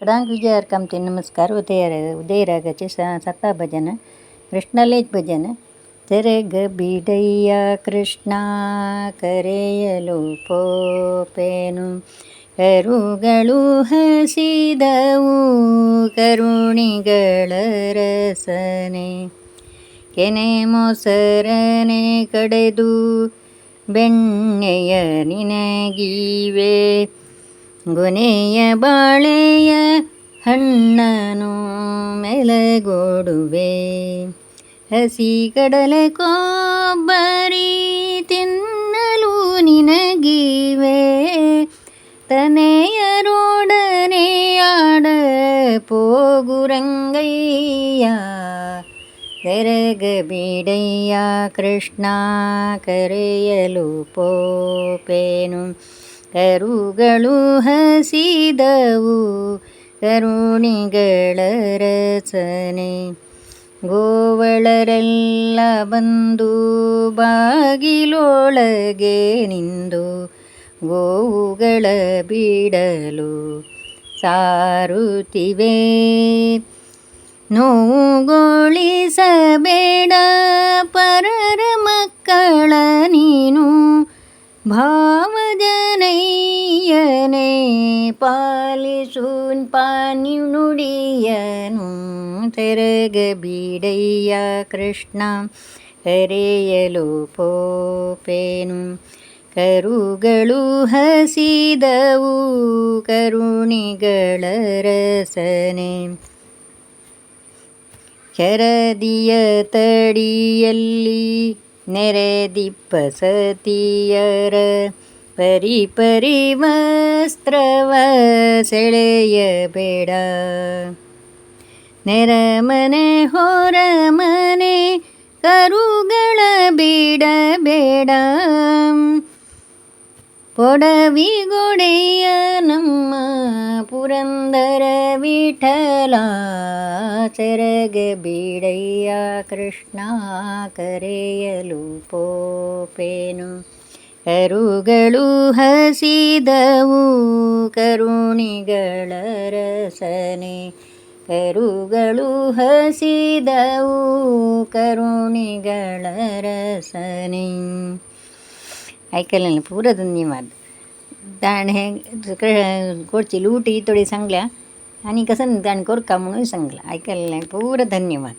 ಕಡಾಂಗ್ ವಿಜಯಾರ್ಕಂತೆ ನಮಸ್ಕಾರ. ಉದಯ ಉದಯ ರಾಗಚಿ ಸತಾ ಭಜನ ಕೃಷ್ಣಲೇಜ್ ಭಜನ. ತೆರೆಗ ಬಿಡಯ್ಯ ಕೃಷ್ಣ, ಕರೆಯಲು ಪೋಪೇನು. ಕರುಗಳು ಹಸಿದವು, ಕರುಣಿಗಳ ರಸನೆ. ಕೆನೆ ಮೊಸರನೆ ಕಡೆದು, ಬೆಣ್ಣೆಯ ನಿನಗಿವೆ. ಗೊನೆಯ ಬಾಳೆಯ ಹಣ್ಣನು ಮೆಲಗೋಡುವೆ ಹಸಿ ಕಡಲೆ ಕೊಬ್ಬರಿ ತಿನ್ನಲು ನಿನಗಿವೆ ತನೆಯರೊಡನೆ ಆಡ ಪೋಗುರಂಗಯ್ಯ ತೆರಗ ಬಿಡಯ್ಯ ಕೃಷ್ಣ ಕರೆಯಲು ಪೋಪೇನು ಕರುಗಳು ಹಸಿದವು, ಕರುಣಿಗಳ ರಚನೆ. ಗೋವಳರೆಲ್ಲ ಬಂದು ಬಾಗಿಲೊಳಗೆ ನಿಂದು, ಗೋವುಗಳ ಬಿಡಲು ಸಾರುತ್ತಿವೆ. ನೋವುಗೊಳಿಸಬೇಡ ಪರರ ಮಕ್ಕಳ ನೀನು ಭಾವಜನಯ್ಯನೇ ಪಾಲಿಸೂನ್ ಪಾನಿ ನುಡಿಯನು ತೆರಗ ಬೀಡಯ್ಯ ಕೃಷ್ಣ ಕರೆಯಲು ಪೋಪೇನು ಕರುಗಳು ಹಸಿದವು ಕರುಣಿಗಳ ರಸನೆ ಶರದಿಯ ತಡಿಯಲ್ಲಿ ನೆರೆದಿಪ್ಪ ಸತಿಯರ ಪರಿ ಪರಿ ವಸ್ತ್ರವ ಸೆಳೆಯಬೇಡ. ನೆರಮನೆ ಹೊರಮನೆ ಕರುಗಳ ಬಿಡಬೇಡ. ಪೊಡವಿಗೊಡೆಯ ನಮ್ಮ ಪುರಂದರ ವಿಠಲ ಸೆರಗ ಬೀಡಯ್ಯ ಕೃಷ್ಣ ಕರೆಯಲು ಪೋಪೇನು. ಕರುಗಳು ಹಸಿದವು ಕರುಣಿಗಳ ರಸನೆ. ಕರುಗಳು ಹಸಿದವು ಕರುಣಿಗಳ ರಸನೆ. ऐकलं ना पुरं धन्यवाद दाण हे गोडची लूटी थोडी सांगल्या आणि कसं दाण कोर का म्हणून सांगला ऐकायला पुरं धन्यवाद